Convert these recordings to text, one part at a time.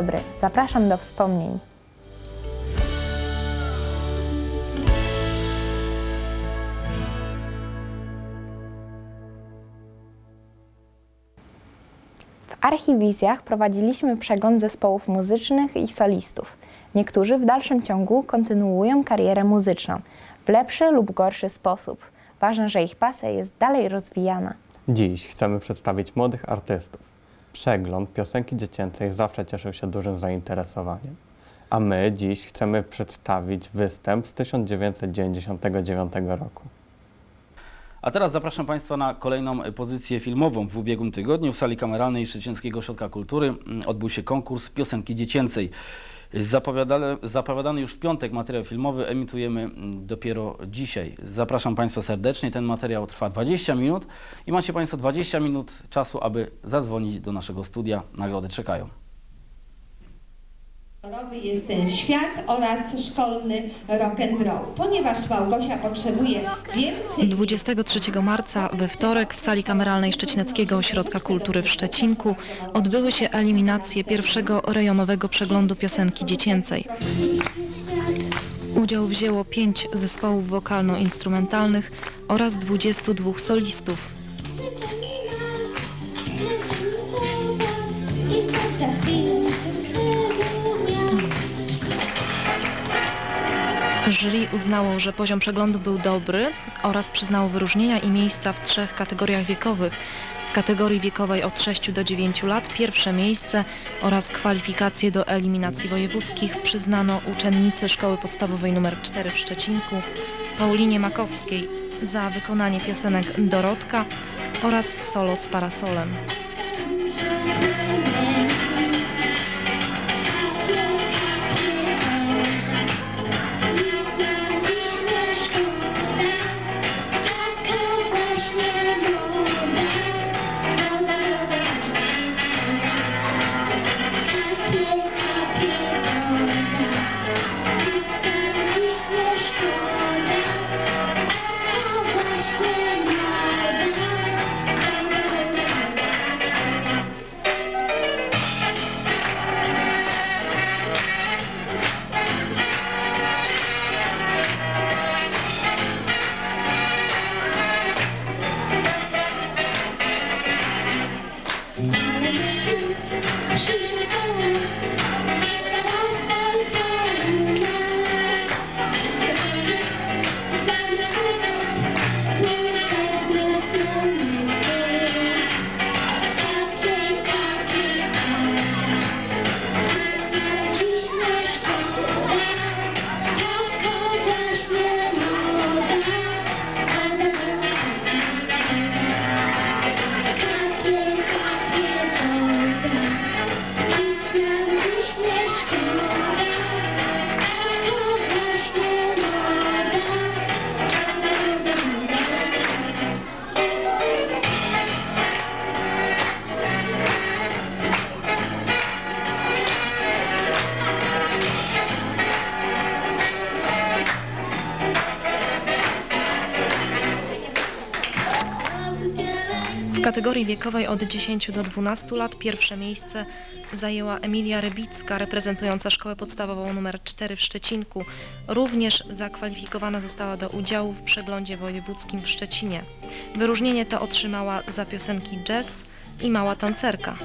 dobry, zapraszam do wspomnień. W archiwizjach prowadziliśmy przegląd zespołów muzycznych i solistów. Niektórzy w dalszym ciągu kontynuują karierę muzyczną w lepszy lub gorszy sposób. Ważne, że ich pasja jest dalej rozwijana. Dziś chcemy przedstawić młodych artystów. Przegląd piosenki dziecięcej zawsze cieszył się dużym zainteresowaniem. A my dziś chcemy przedstawić występ z 1999 roku. A teraz zapraszam Państwa na kolejną pozycję filmową. W ubiegłym tygodniu w sali kameralnej Szczecińskiego Ośrodka Kultury mm, odbył się konkurs piosenki dziecięcej. Zapowiadany, już w piątek materiał filmowy emitujemy mm, dopiero dzisiaj. Zapraszam Państwa serdecznie. Ten materiał trwa 20 minut i macie Państwo 20 minut czasu, aby zadzwonić do naszego studia. Nagrody czekają. Kolorowy jest ten świat oraz szkolny rock and roll. Ponieważ Małgosia potrzebuje więcej 23 marca we wtorek w sali kameralnej Szczecineckiego Ośrodka Kultury w Szczecinku odbyły się eliminacje pierwszego rejonowego przeglądu piosenki dziecięcej. Udział wzięło pięć zespołów wokalno-instrumentalnych oraz 22 solistów. Jury uznało, że poziom przeglądu był dobry oraz przyznało wyróżnienia i miejsca w trzech kategoriach wiekowych. W kategorii wiekowej od 6 do 9 lat pierwsze miejsce oraz kwalifikacje do eliminacji wojewódzkich przyznano uczennicy Szkoły Podstawowej nr 4 w Szczecinku, Paulinie Makowskiej za wykonanie piosenek Dorotka oraz solo z parasolem. 是谁咒我？Kategorii wiekowej od 10 do 12 lat pierwsze miejsce zajęła Emilia Rybicka, reprezentująca Szkołę Podstawową nr 4 w Szczecinku. Również zakwalifikowana została do udziału w przeglądzie wojewódzkim w Szczecinie. Wyróżnienie to otrzymała za piosenki jazz i mała tancerka.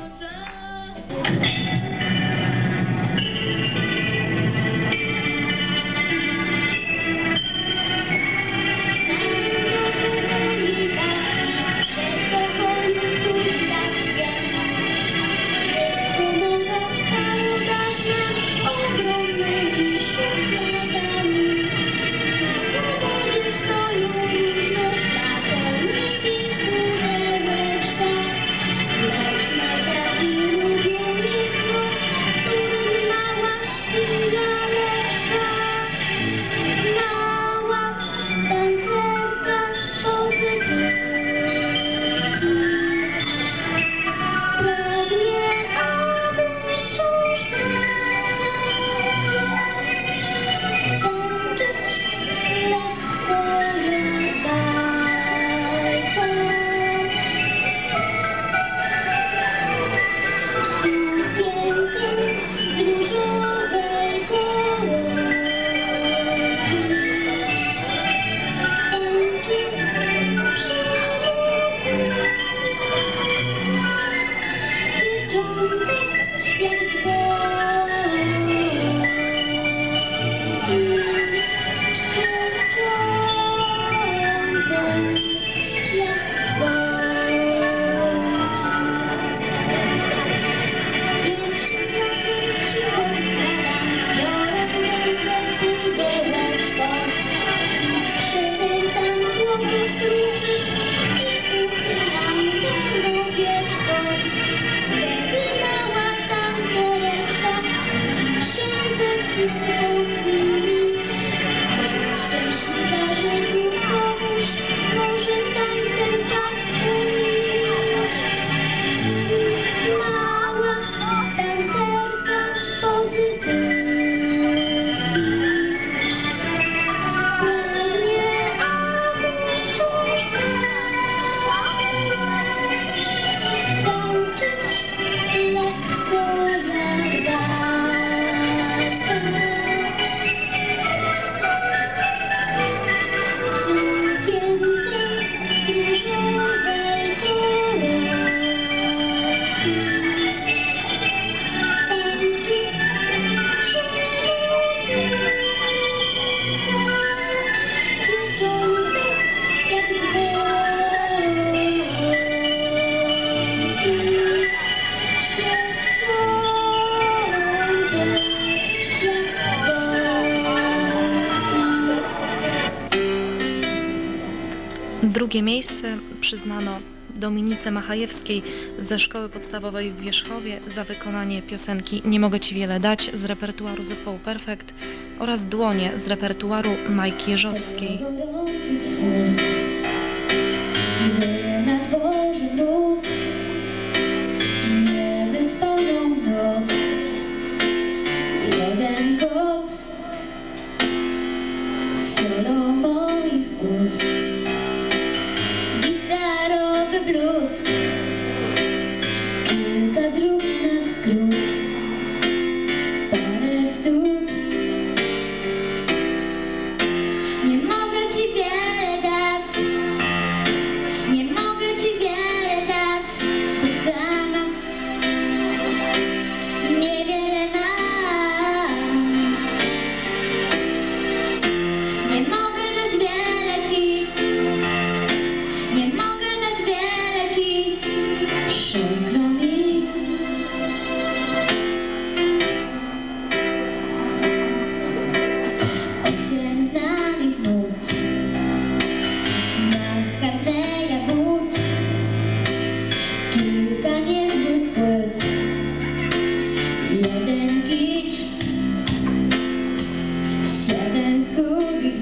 przyznano Dominice Machajewskiej ze Szkoły Podstawowej w Wierzchowie za wykonanie piosenki Nie mogę Ci wiele dać z repertuaru zespołu Perfekt oraz Dłonie z repertuaru Majki Jeżowskiej.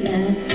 Yeah.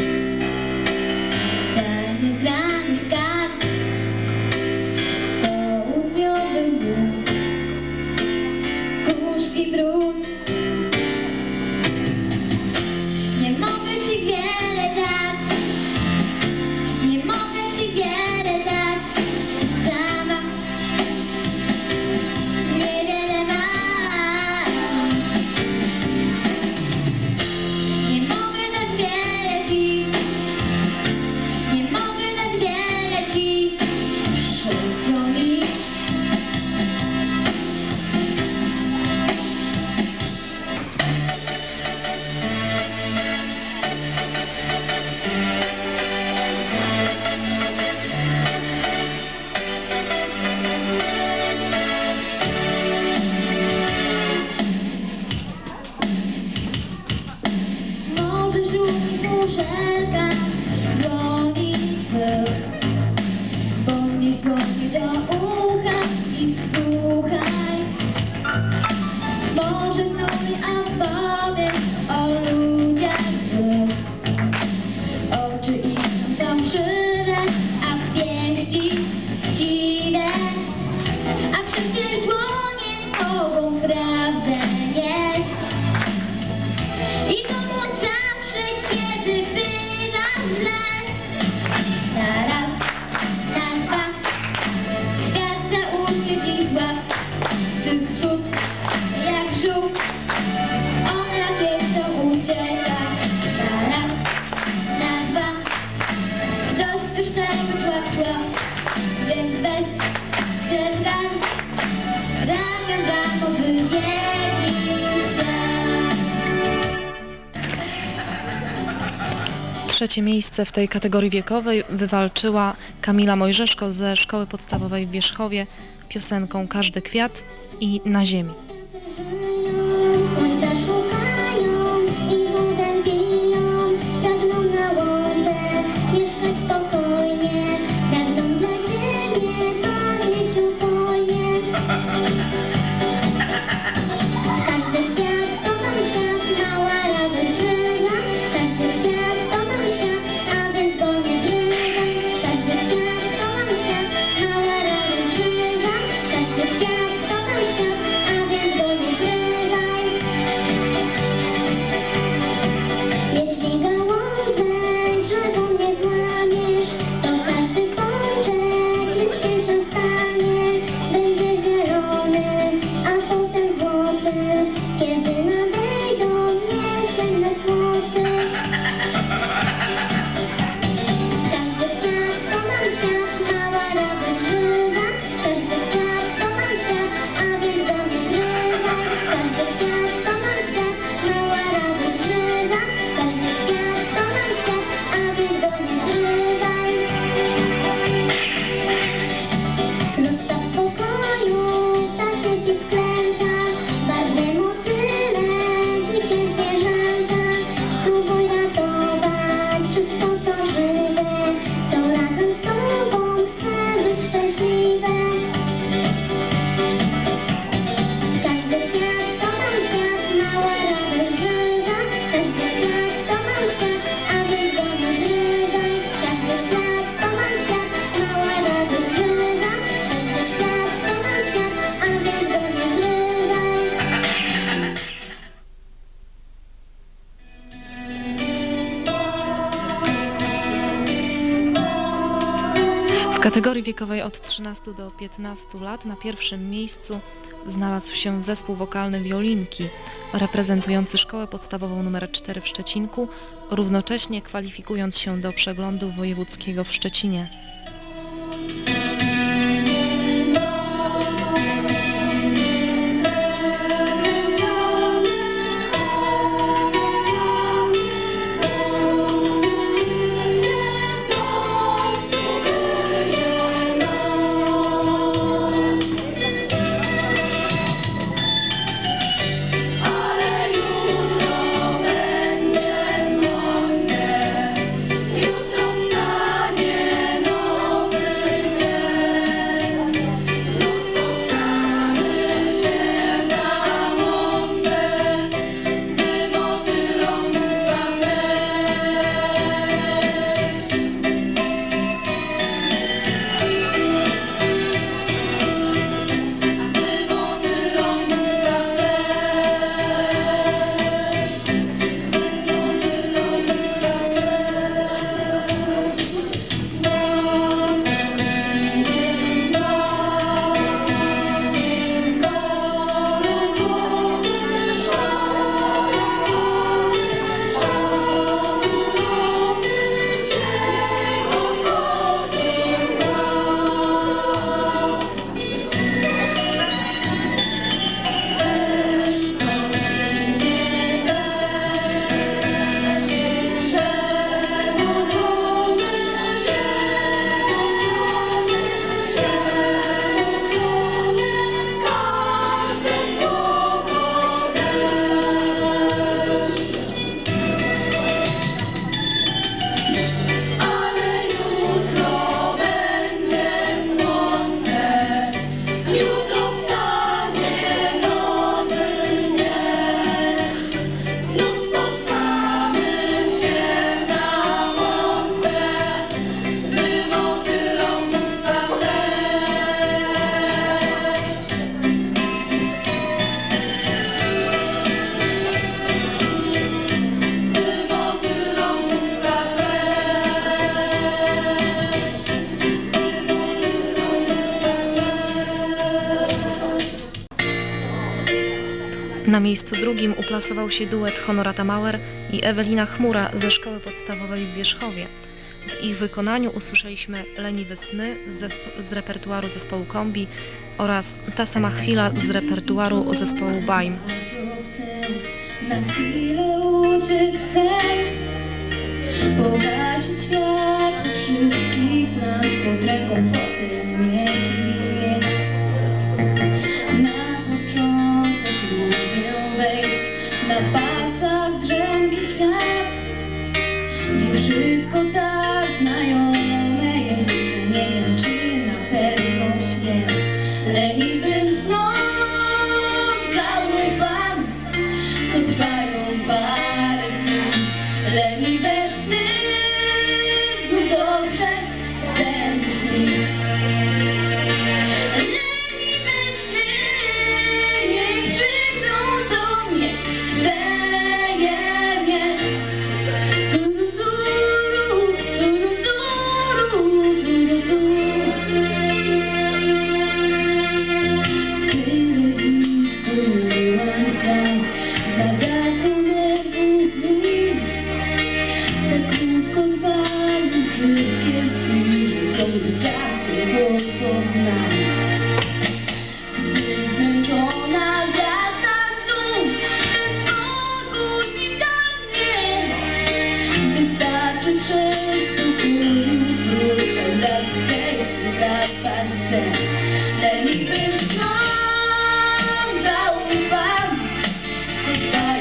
Miejsce w tej kategorii wiekowej wywalczyła Kamila Mojżeszko ze Szkoły Podstawowej w Wierzchowie piosenką Każdy Kwiat i Na Ziemi. Od 13 do 15 lat na pierwszym miejscu znalazł się zespół wokalny Wiolinki, reprezentujący szkołę podstawową nr 4 w Szczecinku, równocześnie kwalifikując się do przeglądu wojewódzkiego w Szczecinie. Na miejscu drugim uplasował się duet Honorata Mauer i Ewelina Chmura ze szkoły podstawowej w Wierzchowie. W ich wykonaniu usłyszeliśmy Leniwe sny z, z repertuaru zespołu Kombi oraz Ta sama chwila z repertuaru zespołu. Chcę na chwilę uciec w sen Pogasić światło wszystkich nam Pod ręką fotel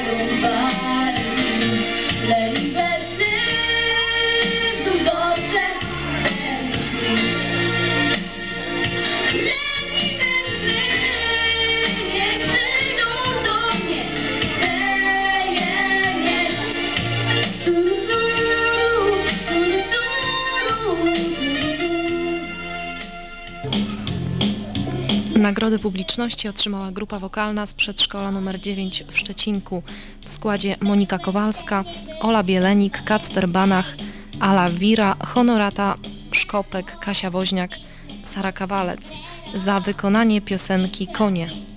Bye. Nagrody publiczności otrzymała grupa wokalna z przedszkola nr 9 w Szczecinku w składzie Monika Kowalska, Ola Bielenik, Kacper Banach, Ala Wira, Honorata Szkopek, Kasia Woźniak, Sara Kawalec za wykonanie piosenki Konie.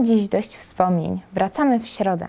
Dziś dość wspomnień. Wracamy w środę.